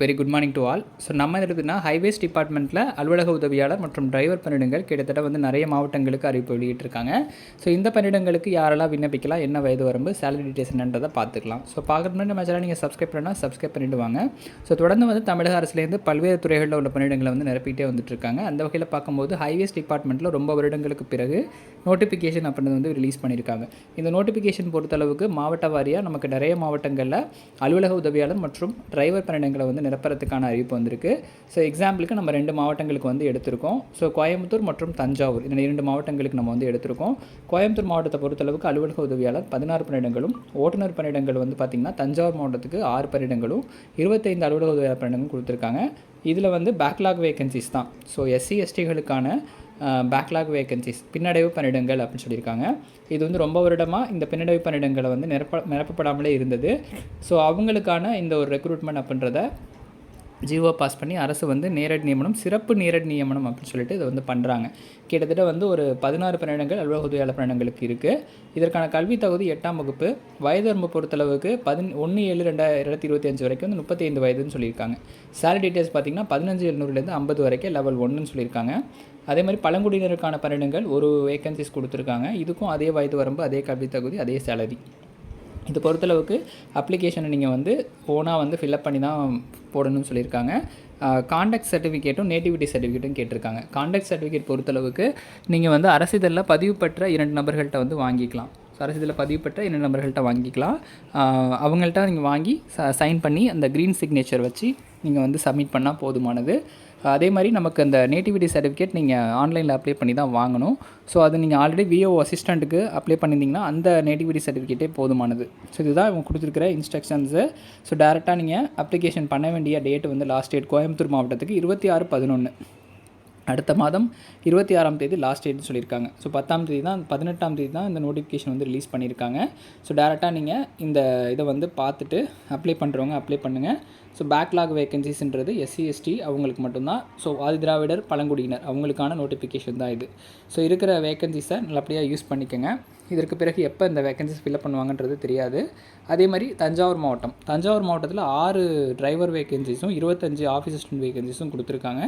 Very good morning to all so நம்ம எடுத்துனா highways டிபார்ட்மெண்ட்டில் அலுவலக உதவியாளர் மற்றும் டிரைவர் பணியிடங்கள் கிட்டத்தட்ட வந்து நிறைய மாவட்டங்களுக்கு அறிவிப்பு வெளியிட்டிருக்காங்க. ஸோ இந்த பணியிடங்களுக்கு யாரெல்லாம் விண்ணப்பிக்கலாம் என்ன வயது வரம்பு சேலரி டீட்டெயில்ஸ் என்னன்றதை பார்த்துக்கலாம். ஸோ பார்க்குறது முன்னாடி நம்ம சேனல் நீங்கள் சப்ஸ்கிரைப் பண்ணால் சப்ஸ்கிரைப் பண்ணிட்டு வாங்க. ஸோ தொடர்ந்து வந்து தமிழக அரசுலேருந்து பல்வேறு துறைகளில் உள்ள பணியிடங்களை வந்து நிரப்பிட்டே வந்துட்டு இருக்காங்க அந்த வகையில் பார்க்கும்போது ஹைவேஸ் டிபார்ட்மெண்ட்டில் ரொம்ப வருடங்களுக்கு பிறகு நோட்டிஃபிகேஷன் அப்படின்றது வந்து ரிலீஸ் பண்ணியிருக்காங்க. இந்த நோட்டிஃபிகேஷன் பொறுத்தளவுக்கு மாவட்ட வாரியாக நமக்கு நிறைய மாவட்டங்களில் அலுவலக உதவியாளர் மற்றும் டிரைவர் பணியிடங்களை வந்து நிரப்புறதுக்கான அறிவிப்பு வந்திருக்கு. ஸோ எக்ஸாம்பிளுக்கு நம்ம ரெண்டு மாவட்டங்களுக்கு வந்து எடுத்திருக்கோம். ஸோ கோயம்புத்தூர் மற்றும் தஞ்சாவூர். இந்த இரண்டு மாவட்டங்களுக்கு நம்ம வந்து எடுத்திருக்கோம். கோயம்புத்தூர் மாவட்டத்தை பொறுத்தளவுக்கு அலுவலக உதவியாளர் பதினாறு பணியிடங்களும் ஓட்டுநர் பணியிடங்கள் வந்து பார்த்திங்கன்னா தஞ்சாவூர் மாவட்டத்துக்கு ஆறு பணியிடங்களும் இருபத்தைந்து அலுவலக உதவியாளர் பணியிடங்களும் கொடுத்துருக்காங்க. இதில் வந்து பேக்லாக் வேகன்சிஸ் தான். ஸோ எஸ்சி எஸ்டிகளுக்கான பேக்லாக் வேகன்சிஸ் பின்னடைவு பணியிடங்கள் அப்படின்னு சொல்லியிருக்காங்க. இது வந்து ரொம்ப வருடமாக இந்த பின்னடைவு பணியிடங்களை வந்து நிரப்ப நிரப்பப்படாமலே இருந்தது. ஸோ அவங்களுக்கான இந்த ஒரு ரெக்ரூட்மெண்ட் அப்படின்றத ஜிஓ பாஸ் பண்ணி அரசு வந்து நேரடி நியமனம் சிறப்பு நேரடி நியமனம் அப்படின்னு சொல்லிட்டு இதை வந்து பண்ணுறாங்க கிட்டத்தட்ட வந்து ஒரு பதினாறு பணியிடங்கள் அலுவலக உதவியாளர் பணியிடங்களுக்கு இருக்குது இதற்கான கல்வி தகுதி எட்டாம் வகுப்பு வயது வரம்பு பொறுத்தளவுக்கு பதின் ஒன்று ஏழு ரெண்டாயிரத்தி இருபத்தி அஞ்சு வரைக்கும் வந்து முப்பத்தி ஐந்து வயதுன்னு சொல்லியிருக்காங்க. சேலரி டீட்டெயில்ஸ் பார்த்திங்கன்னா பதினஞ்சு எழுநூறுலேருந்து ஐம்பது வரைக்கும் லெவல் ஒன்றுன்னு சொல்லியிருக்காங்க. அதே மாதிரி பழங்குடியினருக்கான பணியிடங்கள் ஒரு வேகன்சிஸ் கொடுத்துருக்காங்க. இதுக்கும் அதே வயது வரம்பு அதே கல்வி தகுதி அதே சேலரி இது பொறுத்தளவுக்கு அப்ளிகேஷனை நீங்கள் வந்து ஓனாக வந்து ஃபில்அப் பண்ணி தான் போடணும்னு சொல்லியிருக்காங்க. காண்டாக்ட் சர்டிஃபிகேட்டும் நேட்டிவிட்டி சர்டிஃபிகேட்டும் கேட்டிருக்காங்க. காண்டாக்ட் சர்டிஃபிகேட் பொறுத்தளவுக்கு நீங்கள் வந்து அரசிதழில் பதிவு பெற்ற இரண்டு நபர்கள்ட்ட வந்து வாங்கிக்கலாம். ஸோ அரசிதழில் பதிவு பெற்ற இரண்டு நபர்கள்ட்ட வாங்கிக்கலாம். அவங்கள்ட்ட நீங்கள் வாங்கி ச சைன் பண்ணி அந்த க்ரீன் சிக்னேச்சர் வச்சு நீங்கள் வந்து சப்மிட் பண்ணால் போதுமானது. அதே மாதிரி நமக்கு அந்த நேட்டிவிட்டி சர்டிஃபிகேட் நீங்கள் ஆன்லைனில் அப்ளை பண்ணி தான் வாங்கணும். ஸோ அது நீங்கள் ஆல்ரெடி விஓ அசிஸ்டண்ட்டுக்கு அப்ளை பண்ணியிருந்தீங்கன்னா அந்த நேட்டிவிட்டி சர்டிஃபிகேட்டே போதுமானது. ஸோ இதுதான் இவங்க கொடுத்துருக்கிற இன்ஸ்ட்ரக்ஷன்ஸு ஸோ டேரெக்டாக நீங்கள் அப்ளிகேஷன் பண்ண வேண்டிய டேட் வந்து லாஸ்ட் டேட் கோயம்புத்தூர் மாவட்டத்துக்கு இருபத்தி ஆறு பதினொன்று அடுத்த மாதம் இருபத்தி ஆறாம் தேதி லாஸ்ட் டேட்னு சொல்லியிருக்காங்க. ஸோ பத்தாம் தேதி தான் பதினெட்டாம் தேதி தான் இந்த நோட்டிஃபிகேஷன் வந்து ரிலீஸ் பண்ணியிருக்காங்க. ஸோ டேரெக்டாக நீங்கள் இந்த இதை வந்து பார்த்துட்டு அப்ளை பண்ணுறவங்க அப்ளை பண்ணுங்கள் ஸோ பேக்லாக் வேகன்சிஸ்ன்றது எஸ்சி எஸ்டி அவங்களுக்கு மட்டும்தான். ஸோ ஆதி திராவிடர் பழங்குடியினர் அவங்களுக்கான நோட்டிஃபிகேஷன் தான் இது. ஸோ இருக்கிற வேகன்சிஸை நல்லபடியாக யூஸ் பண்ணிக்கோங்க. இதற்கு பிறகு எப்போ இந்த வேகன்சிஸ் ஃபில்அப் பண்ணுவாங்கன்றது தெரியாது. அதே மாதிரி தஞ்சாவூர் மாவட்டம். தஞ்சாவூர் மாவட்டத்தில் ஆறு டிரைவர் வேகன்சிஸும் இருபத்தஞ்சு ஆஃபீஸ் அசிஸ்டன்ட் வேகன்சிஸும் கொடுத்துருக்காங்க.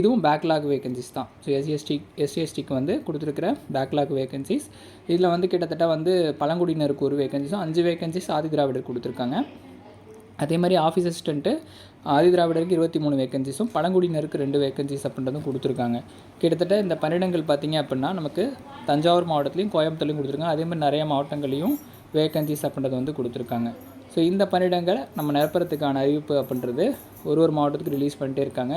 இதுவும் பேக்லாக் வேகன்சிஸ் தான். ஸோ எஸ்சிஎஸ்டி எஸ்சிஎஸ்டிக்கு வந்து கொடுத்துருக்கிற பேக்லாக் வேகன்சிஸ் இதில் வந்து கிட்டத்தட்ட வந்து பழங்குடியினருக்கு ஒரு வேகன்சிஸும் அஞ்சு வேகன்சிஸ் ஆதி திராவிடர் கொடுத்துருக்காங்க. அதே மாதிரி ஆஃபீஸ் அசிஸ்டண்ட்டு ஆதி திராவிடருக்கு இருபத்தி மூணு வேகன்சிஸும் பழங்குடியினருக்கு ரெண்டு வேகன்சிஸ் அப்படின்றதும் கொடுத்துருக்காங்க. கிட்டத்தட்ட இந்த பன்னிடங்கள் பார்த்திங்க அப்படின்னா நமக்கு தஞ்சாவூர் மாவட்டத்துலையும் கோயம்புத்தூர்லையும் கொடுத்துருக்காங்க. அதே மாதிரி நிறைய மாவட்டங்களையும் வேகன்சிஸ் அப்படின்றது வந்து கொடுத்துருக்காங்க. ஸோ இந்த பணியிடங்கள் நம்ம நிரப்புறதுக்கான அறிவிப்பு அப்படின்றது ஒரு ஒரு மாவட்டத்துக்கு ரிலீஸ் பண்ணிட்டே இருக்காங்க.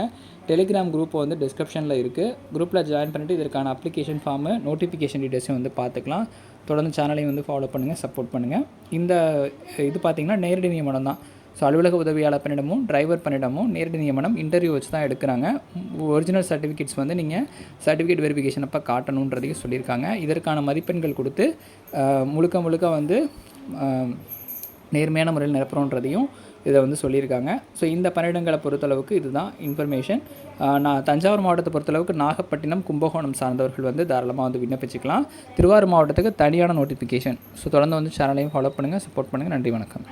டெலிகிராம் குரூப் வந்து டிஸ்கிரிப்ஷனில் இருக்குது குரூப்பில் ஜாயின் பண்ணிவிட்டு இதற்கான அப்ளிகேஷன் ஃபார்மு நோட்டிஃபிகேஷன் டீட்டெயில்ஸையும் வந்து பார்த்துக்கலாம். தொடர்ந்து சேனலையும் வந்து ஃபாலோ பண்ணுங்கள் சப்போர்ட் பண்ணுங்கள் இந்த இது பார்த்திங்கன்னா நேரடி நியமனம் தான். ஸோ அலுவலக உதவியாளர் பணியிடமும் டிரைவர் பணியிடமும் நேரடி நியமனம் இன்டர்வியூ வச்சு தான் எடுக்கிறாங்க. ஒரிஜினல் சர்டிஃபிகேட்ஸ் வந்து நீங்கள் சர்டிஃபிகேட் வெரிஃபிகேஷன் அப்போ காட்டணுன்றதையும் சொல்லியிருக்காங்க. இதற்கான மதிப்பெண்கள் கொடுத்து முழுக்க முழுக்க வந்து நேர்மையான முறையில் நிரப்புறோன்றதையும் இதை வந்து சொல்லியிருக்காங்க. ஸோ இந்த பணியிடங்களை பொறுத்தளவுக்கு இதுதான் இன்ஃபர்மேஷன் நான் தஞ்சாவூர் மாவட்டத்தை பொறுத்தளவுக்கு நாகப்பட்டினம் கும்பகோணம் சார்ந்தவர்கள் வந்து தாராளமாக வந்து விண்ணப்பிச்சுக்கலாம். திருவாரூர் மாவட்டத்துக்கு தனியான நோட்டிஃபிகேஷன் ஸோ தொடர்ந்து வந்து சேனலையும் ஃபாலோ பண்ணுங்கள் சப்போர்ட் பண்ணுங்கள் நன்றி வணக்கம்.